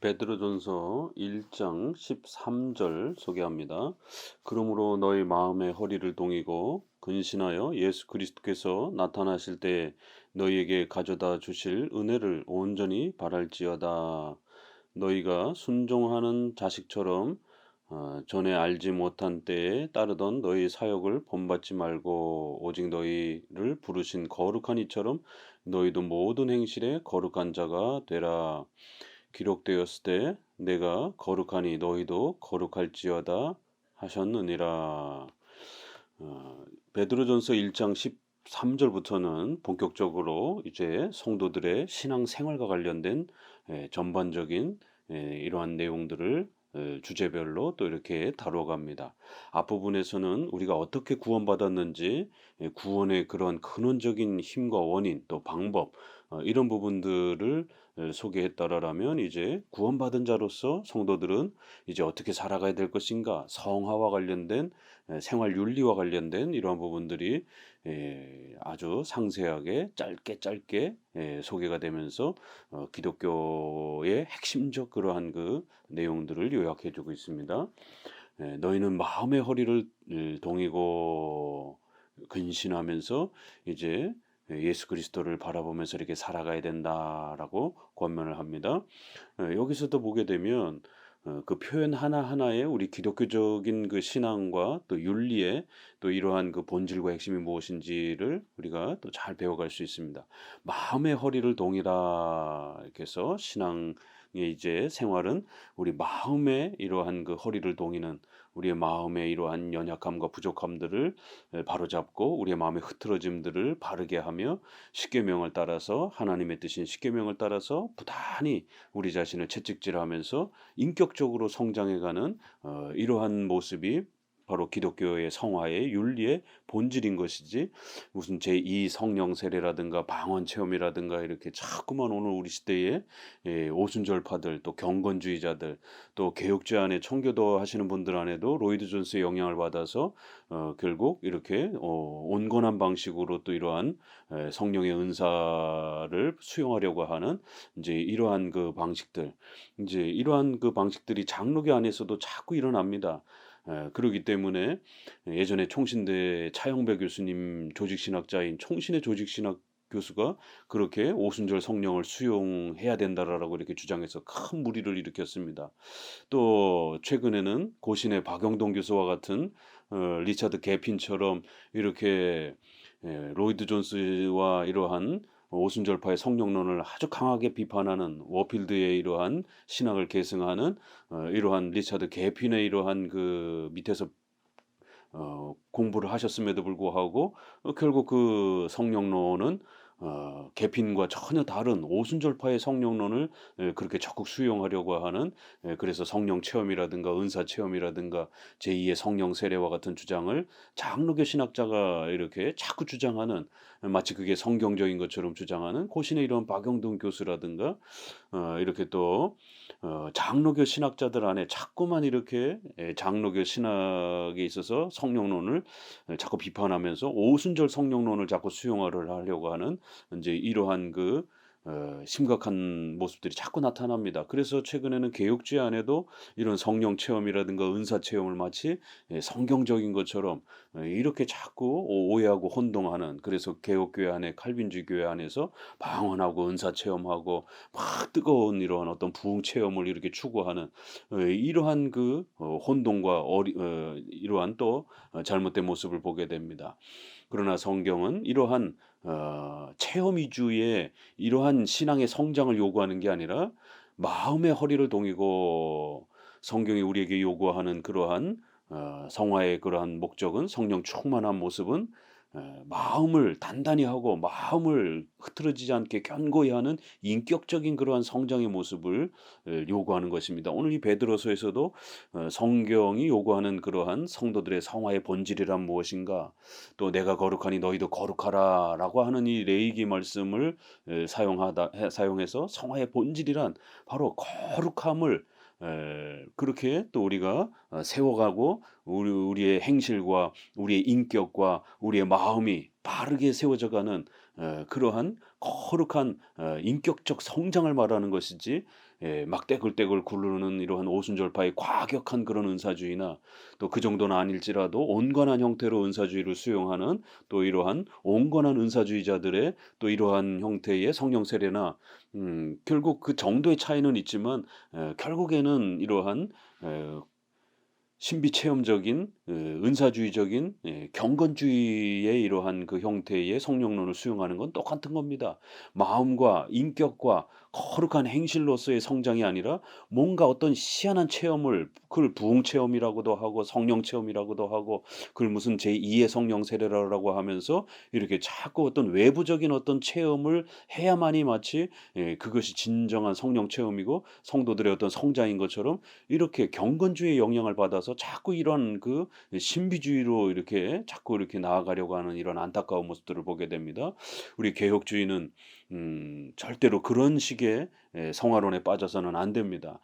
베드로전서 1장 13절 소개합니다. 그러므로 너희 마음의 허리를 동이고 근신하여 예수 그리스도께서 나타나실 때 너희에게 가져다 주실 은혜를 온전히 바랄지어다. 너희가 순종하는 자식처럼 어, 전에 알지 못한 때에 따르던 너희 사역을 본받지 말고 오직 너희를 부르신 거룩한 이처럼 너희도 모든 행실에 거룩한 자가 되라. 기록되었을 때 내가 거룩하니 너희도 거룩할지어다 하셨느니라. 어, 베드로전서 1장 13절부터는 본격적으로 이제 성도들의 신앙 생활과 관련된 에, 전반적인 에, 이러한 내용들을 에, 주제별로 또 이렇게 다뤄갑니다. 앞부분에서는 우리가 어떻게 구원받았는지 에, 구원의 그런 근원적인 힘과 원인 또 방법 어, 이런 부분들을 소개했다라면 이제 구원받은 자로서 성도들은 이제 어떻게 살아가야 될 것인가 성화와 관련된 생활 윤리와 관련된 이러한 부분들이 아주 상세하게 짧게 짧게 소개가 되면서 어, 기독교의 핵심적 그러한 그 내용들을 요약해주고 있습니다. 너희는 마음의 허리를 동이고 근신하면서 이제 예수 그리스도를 바라보면서 이렇게 살아가야 된다라고 권면을 합니다. 여기서도 보게 되면 어, 그 표현 하나하나에 우리 기독교적인 그 신앙과 또 윤리의 또 이러한 그 본질과 핵심이 무엇인지를 우리가 또 잘 배워갈 수 있습니다. 마음의 허리를 동이라 이렇게 해서 신앙의 이제 생활은 우리 마음의 이러한 그 허리를 동이는 우리의 마음의 이러한 연약함과 부족함들을 바로잡고 우리의 마음의 흐트러짐들을 바르게 하며 십계명을 따라서 하나님의 뜻인 십계명을 따라서 부단히 우리 자신을 채찍질하면서 인격적으로 성장해가는 어, 이러한 모습이 바로 기독교의 성화의 윤리의 본질인 것이지 무슨 제2 성령 세례라든가 방언 체험이라든가 이렇게 자꾸만 오늘 우리 시대에 예, 오순절파들 또 경건주의자들 또 개혁주의 안에 청교도 하시는 분들 안에도 로이드 존스의 영향을 받아서 어, 결국 이렇게 어, 온건한 방식으로 또 이러한 에, 성령의 은사를 수용하려고 하는 이제 이러한 그 방식들 이제 이러한 그 방식들이 장로교 안에서도 자꾸 일어납니다. 그러기 때문에 예전에 총신대 차영배 교수님 조직신학자인 총신의 조직신학 교수가 그렇게 오순절 성령을 수용해야 된다라고 이렇게 주장해서 큰 무리를 일으켰습니다. 또 최근에는 고신의 박영동 교수와 같은 어, 리차드 개핀처럼 이렇게 예, 로이드 존스와 이러한 오순절파의 성령론을 아주 강하게 비판하는 워필드의 이러한 신학을 계승하는 어, 이러한 리차드 개핀의 이러한 그 밑에서 어, 공부를 하셨음에도 불구하고 어, 결국 그 성령론은 어, 개핀과 전혀 다른 오순절파의 성령론을 에, 그렇게 적극 수용하려고 하는 에, 그래서 성령 체험이라든가 은사 체험이라든가 제2의 성령 세례와 같은 주장을 장로교 신학자가 이렇게 자꾸 주장하는 마치 그게 성경적인 것처럼 주장하는 고신의 이런 박영동 교수라든가 어, 이렇게 또 어, 장로교 신학자들 안에 자꾸만 이렇게 에, 장로교 신학에 있어서 성령론을 자꾸 비판하면서 오순절 성령론을 자꾸 수용하려고 하는 이제 이러한 그 어, 심각한 모습들이 자꾸 나타납니다. 그래서 최근에는 개혁주의 안에도 이런 성령 체험이라든가 은사 체험을 마치 예, 성경적인 것처럼 어, 이렇게 자꾸 오해하고 혼동하는 그래서 개혁교회 안에 칼빈주의 교회 안에서 방언하고 은사 체험하고 막 뜨거운 이런 어떤 부흥 체험을 이렇게 추구하는 어, 이러한 그 어, 혼동과 어리, 어, 이러한 또 어, 잘못된 모습을 보게 됩니다. 그러나 성경은 이러한 어, 체험 위주의 이러한 신앙의 성장을 요구하는 게 아니라 마음의 허리를 동이고 성경이 우리에게 요구하는 그러한 어, 성화의 그러한 목적은 성령 충만한 모습은 마음을 단단히 하고 마음을 흐트러지지 않게 견고히 하는 인격적인 그러한 성장의 모습을 요구하는 것입니다. 오늘 이 베드로서에서도 어, 성경이 요구하는 그러한 성도들의 성화의 본질이란 무엇인가 또 내가 거룩하니 너희도 거룩하라라고 하는 이 레이기 말씀을 사용하다 사용해서 성화의 본질이란 바로 거룩함을 에, 그렇게 또 우리가 어, 세워가고 우리, 우리의 행실과 우리의 인격과 우리의 마음이 바르게 세워져가는 어, 그러한 거룩한 어, 인격적 성장을 말하는 것이지 예, 막 떼굴떼굴 굴르는 이러한 오순절파의 과격한 그런 은사주의나 또 그 정도는 아닐지라도 온건한 형태로 은사주의를 수용하는 또 이러한 온건한 은사주의자들의 또 이러한 형태의 성령 세례나 음, 결국 그 정도의 차이는 있지만 에, 결국에는 이러한 에, 신비 체험적인 에, 은사주의적인 예, 경건주의의 이러한 그 형태의 성령론을 수용하는 건 똑같은 겁니다. 마음과 인격과 거룩한 행실로서의 성장이 아니라 뭔가 어떤 희한한 체험을 그걸 부흥 체험이라고도 하고 성령 체험이라고도 하고 그걸 무슨 제2의 성령 세례라고 하면서 이렇게 자꾸 어떤 외부적인 어떤 체험을 해야만이 마치 예, 그것이 진정한 성령 체험이고 성도들의 어떤 성장인 것처럼 이렇게 경건주의의 영향을 받아서 자꾸 이런 그 신비주의로 이렇게 자꾸 이렇게 나아가려고 하는 이런 안타까운 모습들을 보게 됩니다. 우리 개혁주의는 음, 절대로 그런 식의 에, 성화론에 빠져서는 안 됩니다.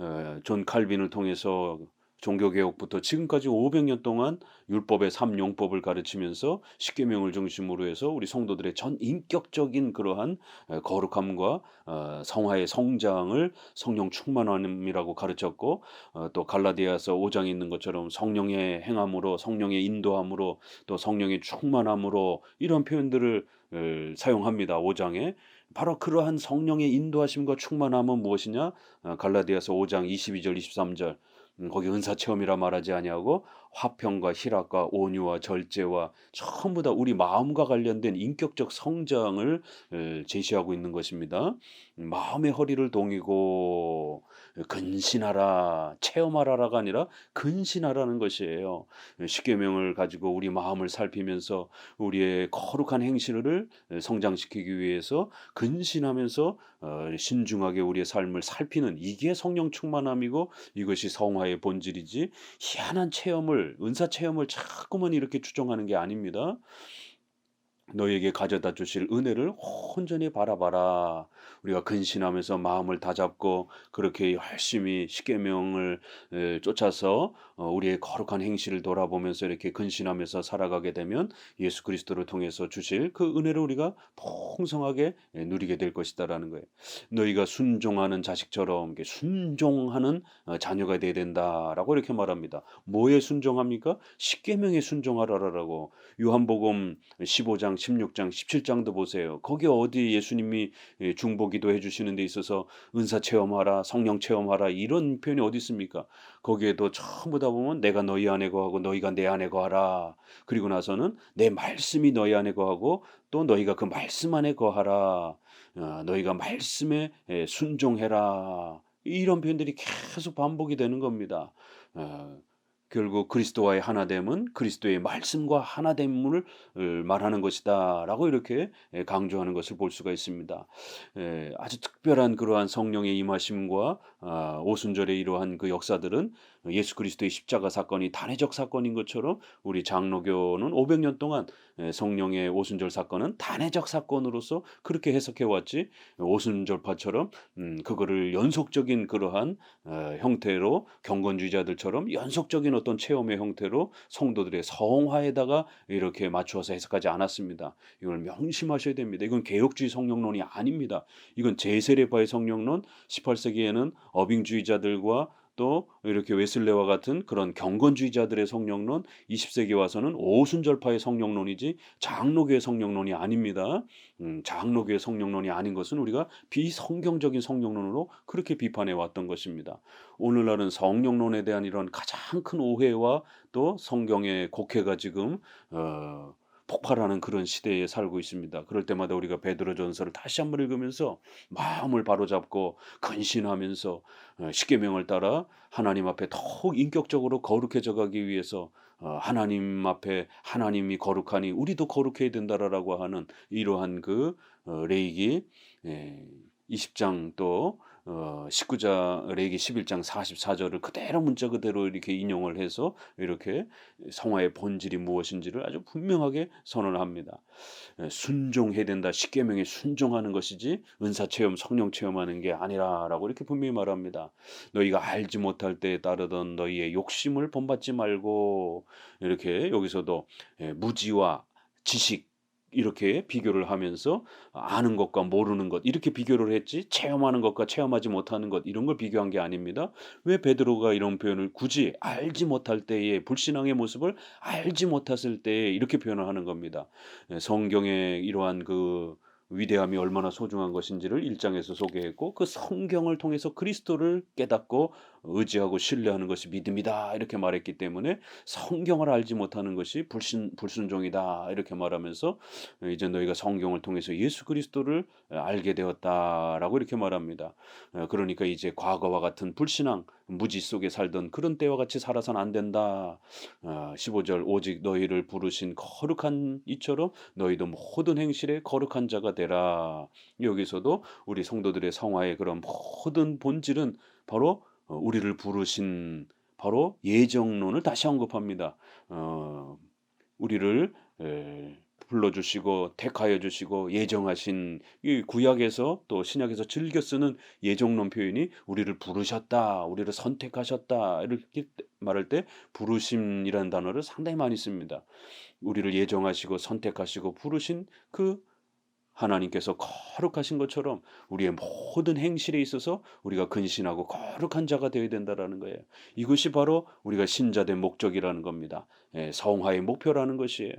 에, 존 칼빈을 통해서 종교개혁부터 지금까지 500년 동안 율법의 삼용법을 가르치면서 십계명을 중심으로 해서 우리 성도들의 전 인격적인 그러한 에, 거룩함과 어, 성화의 성장을 성령 충만함이라고 가르쳤고 어, 또 갈라디아서 5장에 있는 것처럼 성령의 행함으로 성령의 인도함으로 또 성령의 충만함으로 이런 표현들을 을 사용합니다. 5장에 바로 그러한 성령의 인도하심과 충만함은 무엇이냐? 어, 갈라디아서 5장 22절 23절 음, 거기 은사 체험이라 말하지 아니하고 화평과 희락과 온유와 절제와 전부 다 우리 마음과 관련된 인격적 성장을 에, 제시하고 있는 것입니다. 음, 마음의 허리를 동이고 근신하라 체험하라가 아니라 근신하라는 것이에요. 십계명을 가지고 우리 마음을 살피면서 우리의 거룩한 행실을 성장시키기 위해서 근신하면서 어, 신중하게 우리의 삶을 살피는 이게 성령 충만함이고 이것이 성화의 본질이지 희한한 체험을 은사 체험을 자꾸만 이렇게 추정하는 게 아닙니다. 너에게 가져다 주실 은혜를 온전히 바라봐라. 우리가 근신하면서 마음을 다잡고 그렇게 열심히 십계명을 에, 쫓아서 어, 우리의 거룩한 행실을 돌아보면서 이렇게 근신하면서 살아가게 되면 예수 그리스도를 통해서 주실 그 은혜를 우리가 풍성하게 에, 누리게 될 것이다라는 거예요. 너희가 순종하는 자식처럼 순종하는 어, 자녀가 되어야 된다라고 이렇게 말합니다. 뭐에 순종합니까? 십계명에 순종하라라고 요한복음 15장, 16장, 17장도 보세요. 거기 어디 예수님이 예, 중보기도 해주시는 데 있어서 은사 체험하라, 성령 체험하라 이런 표현이 어디 있습니까? 거기에도 전부 다 보면 내가 너희 안에 거하고 너희가 내 안에 거하라. 그리고 나서는 내 말씀이 너희 안에 거하고 또 너희가 그 말씀 안에 거하라. 어, 너희가 말씀에 예, 순종해라. 이런 표현들이 계속 반복이 되는 겁니다. 어, 결국 그리스도와의 하나됨은 그리스도의 말씀과 하나됨을 말하는 것이다라고 이렇게 강조하는 것을 볼 수가 있습니다. 아주 특별한 그러한 성령의 임하심과 아, 오순절의 이러한 그 역사들은 예수 그리스도의 십자가 사건이 단회적 사건인 것처럼 우리 장로교는 500년 동안 성령의 오순절 사건은 단회적 사건으로서 그렇게 해석해 왔지 오순절파처럼 음, 그거를 연속적인 그러한 어, 형태로 경건주의자들처럼 연속적인 어떤 체험의 형태로 성도들의 성화에다가 이렇게 맞추어서 해석하지 않았습니다. 이걸 명심하셔야 됩니다. 이건 개혁주의 성령론이 아닙니다. 이건 제세례파의 성령론 18세기에는 어빙주의자들과 또 이렇게 웨슬레와 같은 그런 경건주의자들의 성령론 20세기 와서는 오순절파의 성령론이지 장로교의 성령론이 아닙니다. 음, 장로교의 성령론이 아닌 것은 우리가 비성경적인 성령론으로 그렇게 비판해 왔던 것입니다. 오늘날은 성령론에 대한 이런 가장 큰 오해와 또 성경의 곡해가 지금 어, 폭발하는 그런 시대에 살고 있습니다. 그럴 때마다 우리가 베드로전서를 다시 한번 읽으면서 마음을 바로잡고 근신하면서 어, 십계명을 따라 하나님 앞에 더욱 인격적으로 거룩해져 가기 위해서 어, 하나님 앞에 하나님이 거룩하니 우리도 거룩해야 된다라고 하는 이러한 그 어, 레이기 20장 또 어, 19장 레기 11장 44절을 그대로 문자 그대로 이렇게 인용을 해서 이렇게 성화의 본질이 무엇인지를 아주 분명하게 선언 합니다. 예, 순종해야 된다. 십계명에 순종하는 것이지 은사 체험, 성령 체험하는 게 아니라라고 이렇게 분명히 말합니다. 너희가 알지 못할 때에 따르던 너희의 욕심을 본받지 말고 이렇게 여기서도 예, 무지와 지식 이렇게 비교를 하면서 아는 것과 모르는 것 이렇게 비교를 했지 체험하는 것과 체험하지 못하는 것 이런 걸 비교한 게 아닙니다. 왜 베드로가 이런 표현을 굳이 알지 못할 때의 불신앙의 모습을 알지 못했을 때 이렇게 표현을 하는 겁니다. 예, 성경의 이러한 그 위대함이 얼마나 소중한 것인지를 1장에서 소개했고 그 성경을 통해서 그리스도를 깨닫고 의지하고 신뢰하는 것이 믿음이다 이렇게 말했기 때문에 성경을 알지 못하는 것이 불신 불순종이다 이렇게 말하면서 이제 너희가 성경을 통해서 예수 그리스도를 알게 되었다라고 이렇게 말합니다. 어, 그러니까 이제 과거와 같은 불신앙 무지 속에 살던 그런 때와 같이 살아서는 안 된다. 15절 오직 너희를 부르신 거룩한 이처럼 너희도 모든 행실에 거룩한 자가 되라. 여기서도 우리 성도들의 성화의 그런 모든 본질은 바로 어, 우리를 부르신 바로 예정론을 다시 언급합니다. 어, 우리를 에, 불러주시고 택하여 주시고 예정하신 이 구약에서 또 신약에서 즐겨 쓰는 예정론 표현이 우리를 부르셨다, 우리를 선택하셨다 이렇게 말할 때 부르심이라는 단어를 상당히 많이 씁니다. 우리를 예정하시고 선택하시고 부르신 그 하나님께서 거룩하신 것처럼 우리의 모든 행실에 있어서 우리가 근신하고 거룩한 자가 되어야 된다라는 거예요. 이것이 바로 우리가 신자된 목적이라는 겁니다. 예, 성화의 목표라는 것이에요.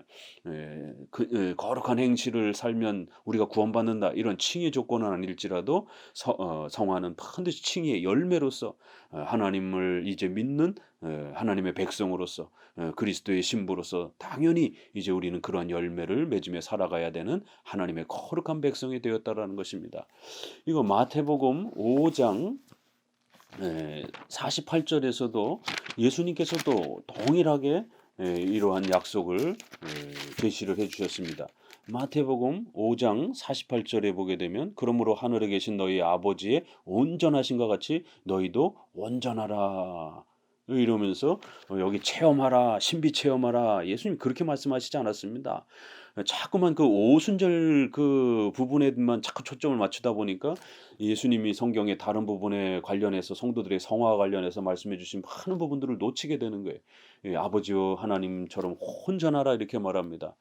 예, 그, 예, 거룩한 행실을 살면 우리가 구원받는다 이런 칭의 조건은 아닐지라도 서, 어, 성화는 반드시 칭의 열매로서 어, 하나님을 이제 믿는 어, 하나님의 백성으로서 어, 그리스도의 신부로서 당연히 이제 우리는 그러한 열매를 맺으며 살아가야 되는 하나님의 거룩한 백성이 되었다라는 것입니다. 이거 마태복음 5장 48절에서도 예수님께서도 동일하게 이러한 약속을 계시를 해 주셨습니다. 마태복음 5장 48절에 보게 되면 그러므로 하늘에 계신 너희 아버지의 온전하신과 같이 너희도 온전하라. 이러면서 어, 여기 체험하라, 신비 체험하라. 예수님 그렇게 말씀하시지 않았습니다. 자꾸만 그 오순절 그 부분에만 자꾸 초점을 맞추다 보니까 예수님이 성경의 다른 부분에 관련해서 성도들의 성화와 관련해서 말씀해 주신 많은 부분들을 놓치게 되는 거예요. 예, 아버지와 하나님처럼 혼전하라 이렇게 말합니다.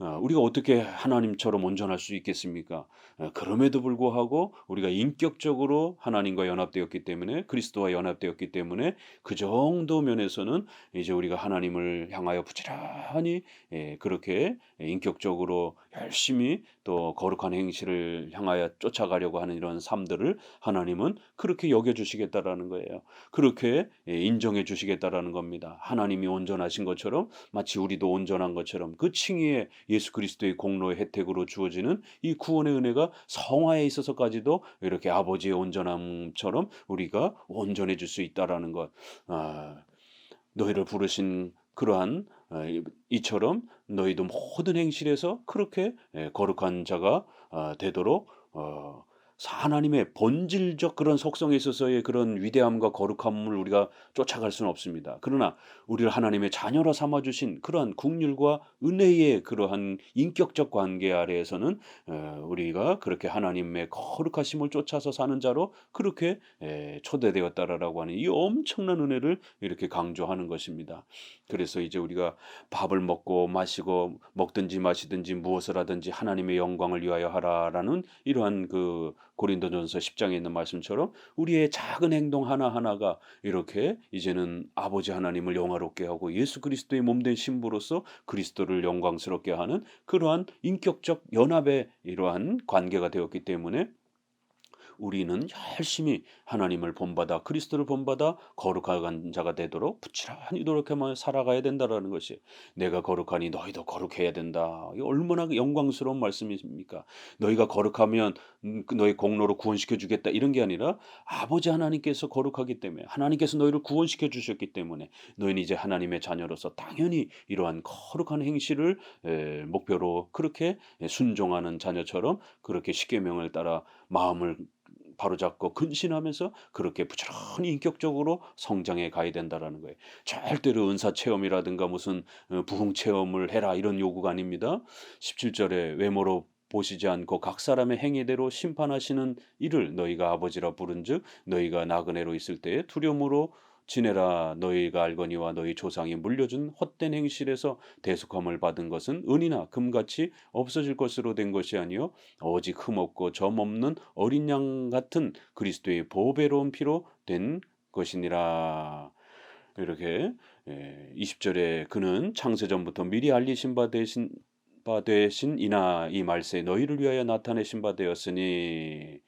어, 우리가 어떻게 하나님처럼 온전할 수 있겠습니까? 어, 그럼에도 불구하고 우리가 인격적으로 하나님과 연합되었기 때문에 그리스도와 연합되었기 때문에 그 정도 면에서는 이제 우리가 하나님을 향하여 부지런히 예, 그렇게 인격적으로 열심히 또 거룩한 행실을 향하여 쫓아가려고 하는 이런 삶들을 하나님은 그렇게 여겨 주시겠다라는 거예요. 그렇게 예, 인정해 주시겠다라는 겁니다. 하나님이 온전하신 것처럼 마치 우리도 온전한 것처럼 그 칭의에 예수 그리스도의 공로의 혜택으로 주어지는 이 구원의 은혜가 성화에 있어서까지도 이렇게 아버지의 온전함처럼 우리가 온전해 줄수 있다라는 것. 아, 너희를 부르신 그러한 어, 이처럼 너희도 모든 행실에서 그렇게 예, 거룩한 자가 아, 되도록 어, 하나님의 본질적 그런 속성에 있어서의 그런 위대함과 거룩함을 우리가 쫓아갈 수는 없습니다. 그러나 우리를 하나님의 자녀로 삼아 주신 그러한 국률과 은혜의 그러한 인격적 관계 아래에서는 어, 우리가 그렇게 하나님의 거룩하심을 쫓아서 사는 자로 그렇게 초대되었다라고 하는 이 엄청난 은혜를 이렇게 강조하는 것입니다. 그래서 이제 우리가 밥을 먹고 마시고 먹든지 마시든지 무엇을 하든지 하나님의 영광을 위하여 하라라는 이러한 그 고린도전서 10장에 있는 말씀처럼 우리의 작은 행동 하나하나가 이렇게 이제는 아버지 하나님을 영화롭게 하고 예수 그리스도의 몸된 신부로서 그리스도를 영광스럽게 하는 그러한 인격적 연합의 이러한 관계가 되었기 때문에 우리는 열심히 하나님을 본받아 그리스도를 본받아 거룩한 자가 되도록 부지런히 노력하며 살아가야 된다라는 것이 내가 거룩하니 너희도 거룩해야 된다. 이 얼마나 영광스러운 말씀입니까? 너희가 거룩하면 음, 그 너희 공로로 구원시켜 주겠다 이런 게 아니라 아버지 하나님께서 거룩하기 때문에 하나님께서 너희를 구원시켜 주셨기 때문에 너희는 이제 하나님의 자녀로서 당연히 이러한 거룩한 행실을 목표로 그렇게 순종하는 자녀처럼 그렇게 십계명을 따라 마음을 바로잡고 근신하면서 그렇게 부지런히 인격적으로 성장해 가야 된다라는 거예요. 절대로 은사 체험이라든가 무슨 어, 부흥 체험을 해라 이런 요구가 아닙니다. 17절에 외모로 보시지 않고 각 사람의 행위대로 심판하시는 이를 너희가 아버지라 부른즉 너희가 나그네로 있을 때에 두려움으로 지내라 너희가 알거니와 너희 조상이 물려준 헛된 행실에서 대속함을 받은 것은 은이나 금같이 없어질 것으로 된 것이 아니요 오직 흠없고 점없는 어린 양 같은 그리스도의 보배로운 피로 된 것이니라. 이렇게 예, 20절에 그는 창세전부터 미리 알리신 바 되신 바 되신 이나 이 말세 너희를 위하여 나타내신 바 되었으니 예,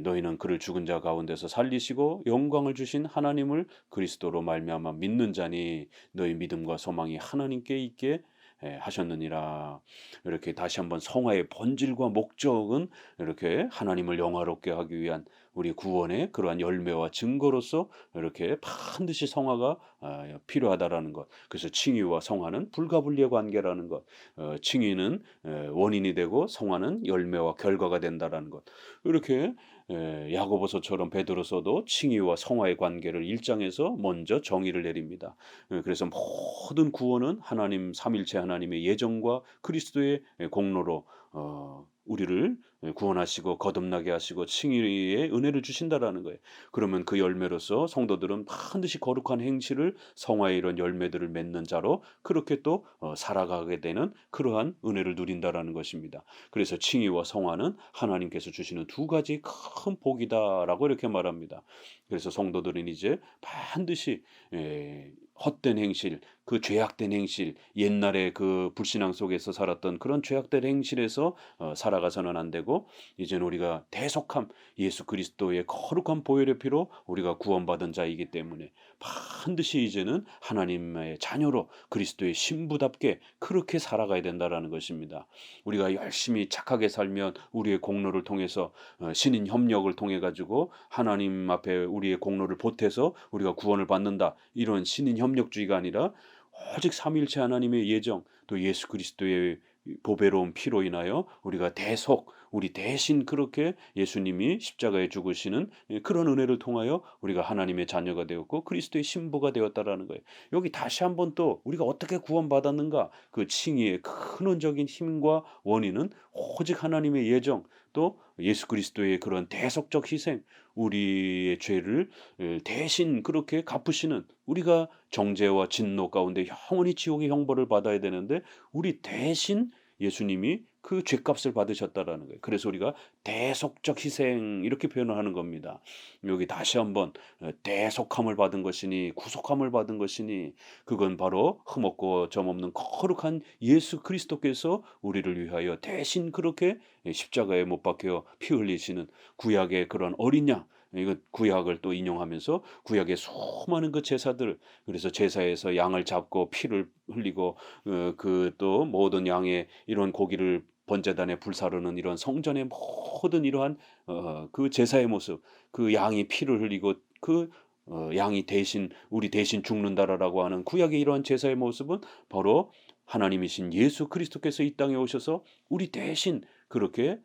너희는 그를 죽은 자 가운데서 살리시고 영광을 주신 하나님을 그리스도로 말미암아 믿는 자니 너희 믿음과 소망이 하나님께 있게 예, 하셨느니라. 이렇게 다시 한번 성화의 본질과 목적은 이렇게 하나님을 영화롭게 하기 위한 우리 구원의 그러한 열매와 증거로서 이렇게 반드시 성화가 아, 필요하다라는 것. 그래서 칭의와 성화는 불가분리의 관계라는 것. 어, 칭의는 에, 원인이 되고 성화는 열매와 결과가 된다라는 것. 이렇게 에, 야고보서처럼 베드로서도 칭의와 성화의 관계를 일장에서 먼저 정의를 내립니다. 에, 그래서 모든 구원은 하나님 삼일체 하나님의 예정과 그리스도의 공로로 어, 우리를 구원하시고 거듭나게 하시고 칭의의 은혜를 주신다라는 거예요. 그러면 그 열매로서 성도들은 반드시 거룩한 행실을 성화의 이런 열매들을 맺는 자로 그렇게 또 어, 살아가게 되는 그러한 은혜를 누린다라는 것입니다. 그래서 칭의와 성화는 하나님께서 주시는 두 가지 큰 복이다라고 이렇게 말합니다. 그래서 성도들은 이제 반드시 에, 헛된 행실, 그 죄악된 행실, 옛날에 그 불신앙 속에서 살았던 그런 죄악된 행실에서 어, 살아가서는 안 되고 이제는 우리가 대속함 예수 그리스도의 거룩한 보혈의 피로 우리가 구원받은 자이기 때문에 반드시 이제는 하나님의 자녀로 그리스도의 신부답게 그렇게 살아가야 된다라는 것입니다. 우리가 열심히 착하게 살면 우리의 공로를 통해서 어, 신인 협력을 통해 가지고 하나님 앞에 우리의 공로를 보태서 우리가 구원을 받는다 이런 신인 협력주의가 아니라 오직 삼일체 하나님의 예정 또 예수 그리스도의 보배로운 피로 인하여 우리가 대속 우리 대신 그렇게 예수님이 십자가에 죽으시는 그런 은혜를 통하여 우리가 하나님의 자녀가 되었고 그리스도의 신부가 되었다라는 거예요. 여기 다시 한번 또 우리가 어떻게 구원받았는가 그 칭의의 근원적인 힘과 원인은 오직 하나님의 예정 또 예수 그리스도의 그런 대속적 희생 우리의 죄를 대신 그렇게 갚으시는 우리가 정죄와 진노 가운데 영원히 지옥의 형벌을 받아야 되는데 우리 대신 예수님이 그 죄값을 받으셨다라는 거예요. 그래서 우리가 대속적 희생 이렇게 표현을 하는 겁니다. 여기 다시 한번 어, 대속함을 받은 것이니 구속함을 받은 것이니 그건 바로 흠없고 점없는 거룩한 예수 그리스도께서 우리를 위하여 대신 그렇게 십자가에 못 박혀 피 흘리시는 구약의 그런 어린 양 이거 구약을 또 인용하면서 구약의 수많은 그 제사들 그래서 제사에서 양을 잡고 피를 흘리고 어, 그또 모든 양의 이런 고기를 번제단에 불사르는 이런 성전의 모든 이러한 어, 그 제사의 모습 그 양이 피를 흘리고 그 어, 양이 대신 우리 대신 죽는다라고 하는 구약의 이러한 제사의 모습은 바로 하나님이신 예수 그리스도께서 이 땅에 오셔서 우리 대신 그렇게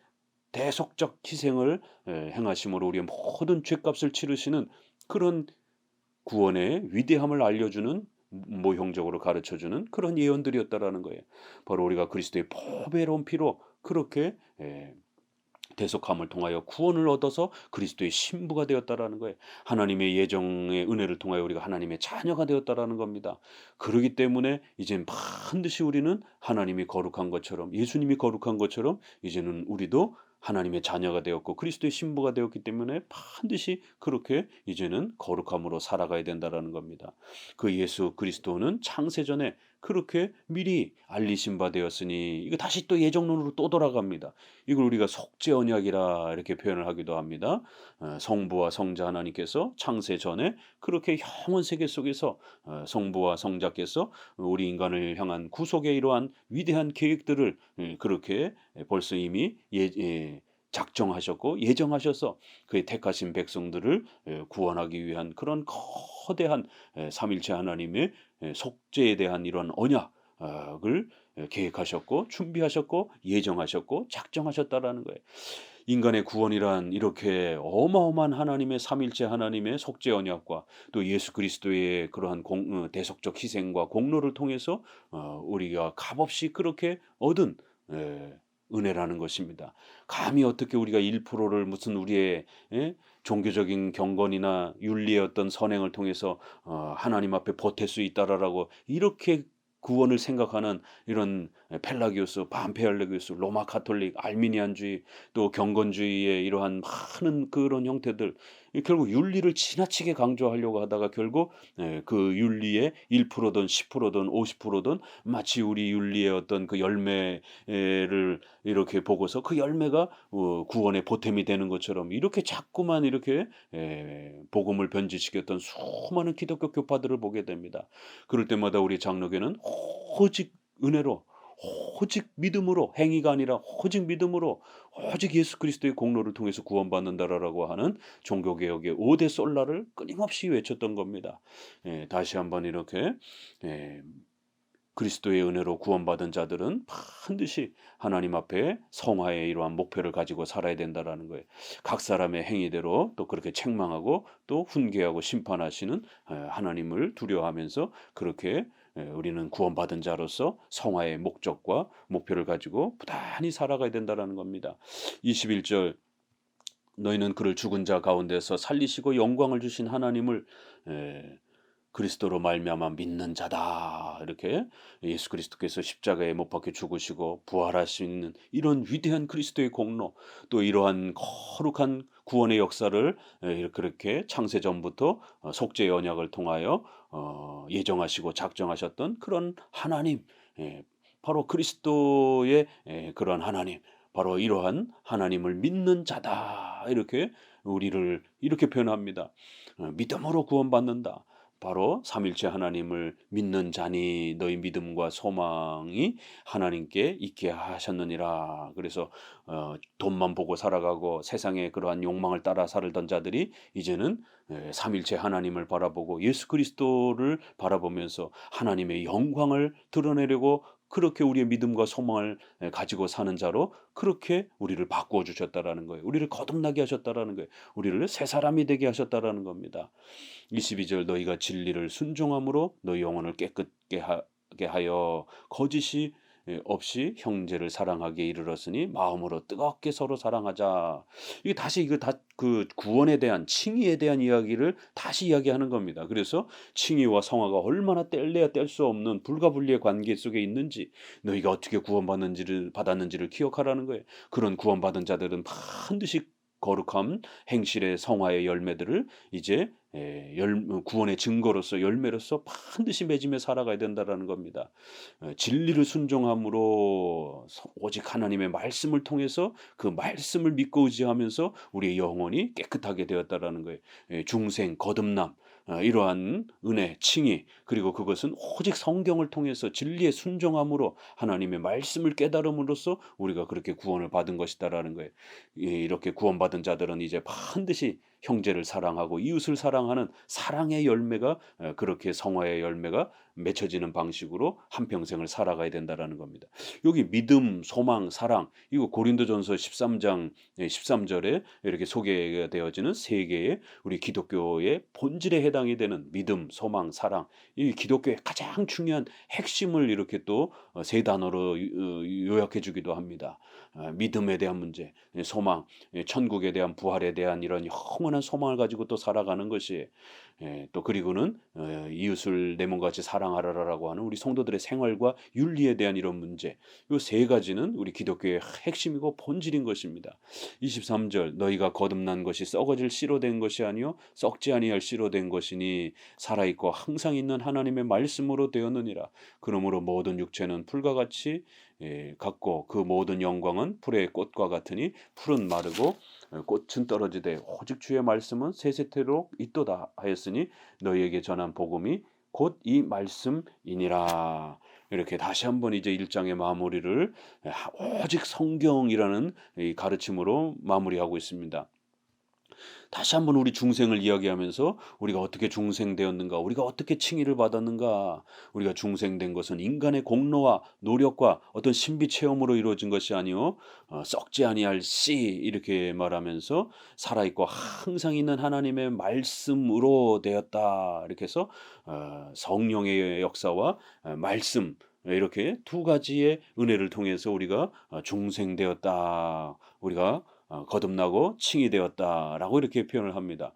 대속적 희생을 행하심으로 우리의 모든 죄값을 치르시는 그런 구원의 위대함을 알려주는 모형적으로 가르쳐주는 그런 예언들이었다라는 거예요. 바로 우리가 그리스도의 보배로운 피로 그렇게 대속함을 통하여 구원을 얻어서 그리스도의 신부가 되었다라는 거예요. 하나님의 예정의 은혜를 통하여 우리가 하나님의 자녀가 되었다라는 겁니다. 그러기 때문에 이젠 반드시 우리는 하나님이 거룩한 것처럼 예수님이 거룩한 것처럼 이제는 우리도 하나님의 자녀가 되었고 그리스도의 신부가 되었기 때문에 반드시 그렇게 이제는 거룩함으로 살아가야 된다라는 겁니다. 그 예수 그리스도는 창세전에 그렇게 미리 알리신 바 되었으니 이거 다시 또 예정론으로 또 돌아갑니다. 이걸 우리가 속죄 언약이라 이렇게 표현을 하기도 합니다. 어, 성부와 성자 하나님께서 창세 전에 그렇게 영원 세계 속에서 어, 성부와 성자께서 우리 인간을 향한 구속의 이러한 위대한 계획들을 예, 그렇게 벌써 이미 예, 예 작정하셨고 예정하셔서 그의 택하신 백성들을 구원하기 위한 그런 거대한 삼일체 하나님의 속죄에 대한 이런 언약을 계획하셨고 준비하셨고 예정하셨고 작정하셨다라는 거예요. 인간의 구원이란 이렇게 어마어마한 하나님의 삼일체 하나님의 속죄 언약과 또 예수 그리스도의 그러한 공, 어, 대속적 희생과 공로를 통해서 어, 우리가 값없이 그렇게 얻은 은혜라는 것입니다. 감히 어떻게 우리가 1%를 무슨 우리의 예? 종교적인 경건이나 윤리의 어떤 선행을 통해서 어, 하나님 앞에 보탤 수 있다라고 이렇게 구원을 생각하는 이런 펠라기우스, 반페알레기우스, 로마 카톨릭, 알미니안주의 또 경건주의의 이러한 많은 그런 형태들 결국 윤리를 지나치게 강조하려고 하다가 결국 예, 그 윤리의 1%든 10%든 50%든 마치 우리 윤리의 어떤 그 열매를 이렇게 보고서 그 열매가 어, 구원의 보탬이 되는 것처럼 이렇게 자꾸만 이렇게 예, 복음을 변질시켰던 수많은 기독교 교파들을 보게 됩니다. 그럴 때마다 우리 장로교는 오직 은혜로 오직 믿음으로 행위가 아니라 오직 믿음으로 오직 예수 그리스도의 공로를 통해서 구원받는다라고 하는 종교 개혁의 5대 솔라를 끊임없이 외쳤던 겁니다. 예, 다시 한번 이렇게 예, 그리스도의 은혜로 구원받은 자들은 반드시 하나님 앞에 성화의 이러한 목표를 가지고 살아야 된다라는 거예요. 각 사람의 행위대로 또 그렇게 책망하고 또 훈계하고 심판하시는 예, 하나님을 두려워하면서 그렇게 예, 우리는 구원받은 자로서 성화의 목적과 목표를 가지고 부단히 살아가야 된다라는 겁니다. 21절 너희는 그를 죽은 자 가운데서 살리시고 영광을 주신 하나님을 에, 그리스도로 말미암아 믿는 자다 이렇게 예수 그리스도께서 십자가에 못 박혀 죽으시고 부활하시는 이런 위대한 그리스도의 공로 또 이러한 거룩한 구원의 역사를 그렇게 창세 전부터 어, 속죄 언약을 통하여 어, 예정하시고 작정하셨던 그런 하나님 예, 바로 그리스도의 예, 그런 하나님 바로 이러한 하나님을 믿는 자다 이렇게 우리를 이렇게 표현합니다. 어, 믿음으로 구원받는다. 바로 삼일체 하나님을 믿는 자니 너희 믿음과 소망이 하나님께 있게 하셨느니라. 그래서 어, 돈만 보고 살아가고 세상의 그러한 욕망을 따라 살던 자들이 이제는 삼일체 하나님을 바라보고 예수 그리스도를 바라보면서 하나님의 영광을 드러내려고 그렇게 우리의 믿음과 소망을 가지고 사는 자로 그렇게 우리를 바꾸어 주셨다라는 거예요. 우리를 거듭나게 하셨다라는 거예요. 우리를 새 사람이 되게 하셨다라는 겁니다. 22절 너희가 진리를 순종함으로 너희 영혼을 깨끗게 하게 하여 거짓이 예, 없이 형제를 사랑하기에 이르렀으니 마음으로 뜨겁게 서로 사랑하자. 이게 다시 이거 다 그 구원에 대한 칭의에 대한 이야기를 다시 이야기하는 겁니다. 그래서 칭의와 성화가 얼마나 뗄래야 뗄 수 없는 불가분리의 관계 속에 있는지 너희가 어떻게 구원받는지를 받았는지를 기억하라는 거예요. 그런 구원받은 자들은 반드시 거룩함, 행실의 성화의 열매들을 이제 예, 열, 구원의 증거로서 열매로서 반드시 맺으며 살아가야 된다라는 겁니다. 어, 진리를 순종함으로 오직 하나님의 말씀을 통해서 그 말씀을 믿고 의지하면서 우리의 영혼이 깨끗하게 되었다라는 거예요. 예, 중생, 거듭남, 어, 이러한 은혜, 칭의 그리고 그것은 오직 성경을 통해서 진리의 순종함으로 하나님의 말씀을 깨달음으로써 우리가 그렇게 구원을 받은 것이다라는 거예요. 이렇게 구원받은 자들은 이제 반드시 형제를 사랑하고 이웃을 사랑하는 사랑의 열매가 어, 그렇게 성화의 열매가 맺혀지는 방식으로 한 평생을 살아가야 된다라는 겁니다. 여기 믿음, 소망, 사랑 이거 고린도전서 13장 13절에 이렇게 소개가 되어지는 세 개의 우리 기독교의 본질에 해당이 되는 믿음, 소망, 사랑 이 기독교의 가장 중요한 핵심을 이렇게 또 세 단어로 어, 요약해 주기도 합니다. 아, 믿음에 대한 문제, 소망, 천국에 대한 부활에 대한 이런 영원한 소망을 가지고 또 살아가는 것이 예, 또 그리고는 어, 이웃을 내 몸같이 사랑하라라고 하는 우리 성도들의 생활과 윤리에 대한 이런 문제 이 세 가지는 우리 기독교의 핵심이고 본질인 것입니다. 23절 너희가 거듭난 것이 썩어질 씨로 된 것이 아니요 썩지 아니할 씨로 된 것이니 살아 있고 항상 있는 하나님의 말씀으로 되었느니라. 그러므로 모든 육체는 풀과 같이 예, 같고 그 모든 영광은 풀의 꽃과 같으니 풀은 마르고 꽃은 떨어지되 오직 주의 말씀은 세세토록 있도다 하였으니 너희에게 전한 복음이 곧 이 말씀이니라. 이렇게 다시 한번 이제 일장의 마무리를 오직 성경이라는 가르침으로 마무리하고 있습니다. 다시 한번 우리 중생을 이야기하면서 우리가 어떻게 중생되었는가, 우리가 어떻게 칭의를 받았는가, 우리가 중생된 것은 인간의 공로와 노력과 어떤 신비 체험으로 이루어진 것이 아니요 어, 썩지 아니할 씨 이렇게 말하면서 살아 있고 항상 있는 하나님의 말씀으로 되었다 이렇게 해서 어, 성령의 역사와 어, 말씀 이렇게 두 가지의 은혜를 통해서 우리가 어, 중생되었다. 우리가 어, 거듭나고 칭이 되었다라고 이렇게 표현을 합니다.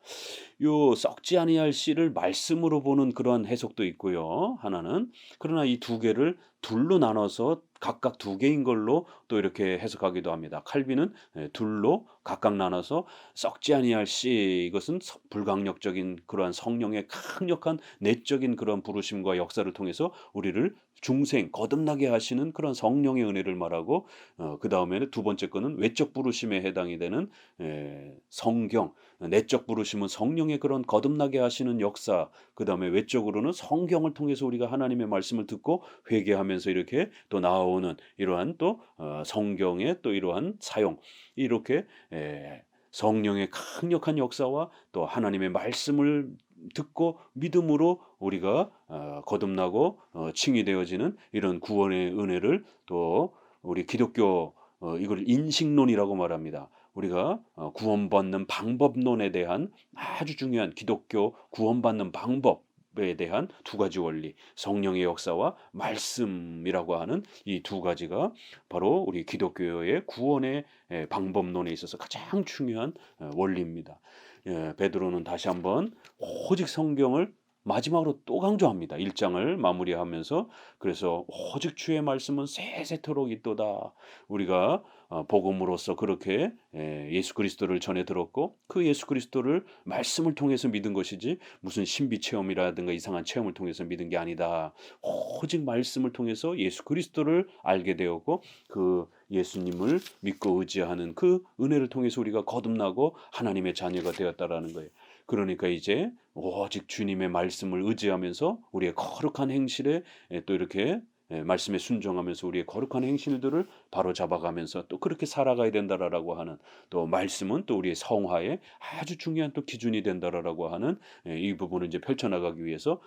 요 썩지 아니할 씨를 말씀으로 보는 그런 해석도 있고요. 하나는 그러나 이 두 개를 둘로 나눠서 각각 두 개인 걸로 또 이렇게 해석하기도 합니다. 칼빈은 예, 둘로 각각 나눠서 썩지 아니할 씨 이것은 서- 불강력적인 그러한 성령의 강력한 내적인 그런 부르심과 역사를 통해서 우리를 중생 거듭나게 하시는 그런 성령의 은혜를 말하고 어, 그 다음에는 두 번째 거는 외적 부르심에 해당이 되는 에, 성경. 내적 부르심은 성령의 그런 거듭나게 하시는 역사. 그 다음에 외적으로는 성경을 통해서 우리가 하나님의 말씀을 듣고 회개하면서 이렇게 또 나오는 이러한 또 어, 성경의 또 이러한 사용. 이렇게 에, 성령의 강력한 역사와 또 하나님의 말씀을 듣고 믿음으로 우리가 어, 거듭나고 어, 칭이 되어지는 이런 구원의 은혜를 또 우리 기독교 어, 이걸 인식론이라고 말합니다. 우리가 어, 구원받는 방법론에 대한 아주 중요한 기독교 구원받는 방법에 대한 두 가지 원리, 성령의 역사와 말씀이라고 하는 이 두 가지가 바로 우리 기독교의 구원의 에, 방법론에 있어서 가장 중요한 어, 원리입니다. 예, 베드로는 다시 한번 오직 성경을 마지막으로 또 강조합니다. 1장을 마무리하면서 그래서 오직 주의 말씀은 세세토록 있도다. 우리가 어, 복음으로써 그렇게 에, 예수 그리스도를 전해 들었고 그 예수 그리스도를 말씀을 통해서 믿은 것이지 무슨 신비 체험이라든가 이상한 체험을 통해서 믿은 게 아니다. 오직 말씀을 통해서 예수 그리스도를 알게 되었고 그 예수님을 믿고 의지하는 그 은혜를 통해서 우리가 거듭나고 하나님의 자녀가 되었다라는 거예요. 그러니까 이제 오직 주님의 말씀을 의지하면서 우리의 거룩한 행실에 에, 또 이렇게 에, 말씀에 순종하면서 우리의 거룩한 행실들을 바로 잡아가면서 또 그렇게 살아가야 된다라고 하는 또 말씀은 또 우리의 성화에 아주 중요한 또 기준이 된다라고 하는 에, 이 부분을 이제 펼쳐나가기 위해서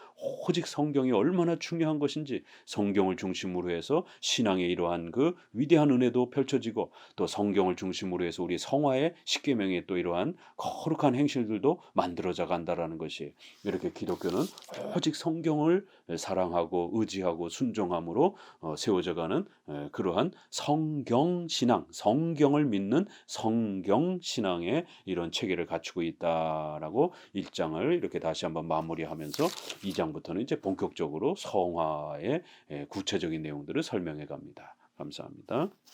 오직 성경이 얼마나 중요한 것인지 성경을 중심으로 해서 신앙의 이러한 그 위대한 은혜도 펼쳐지고 또 성경을 중심으로 해서 우리 성화의 십계명의 또 이러한 거룩한 행실들도 만들어져 간다라는 것이 이렇게 기독교는 오직 성경을 사랑하고 의지하고 순종함으로 어, 세워져가는 에, 그러한 성경 신앙, 성경을 믿는 성경 신앙의 이런 체계를 갖추고 있다라고 1장을 이렇게 다시 한번 마무리하면서 2장부터는 이제 본격적으로 성화의 에, 구체적인 내용들을 설명해 갑니다. 감사합니다.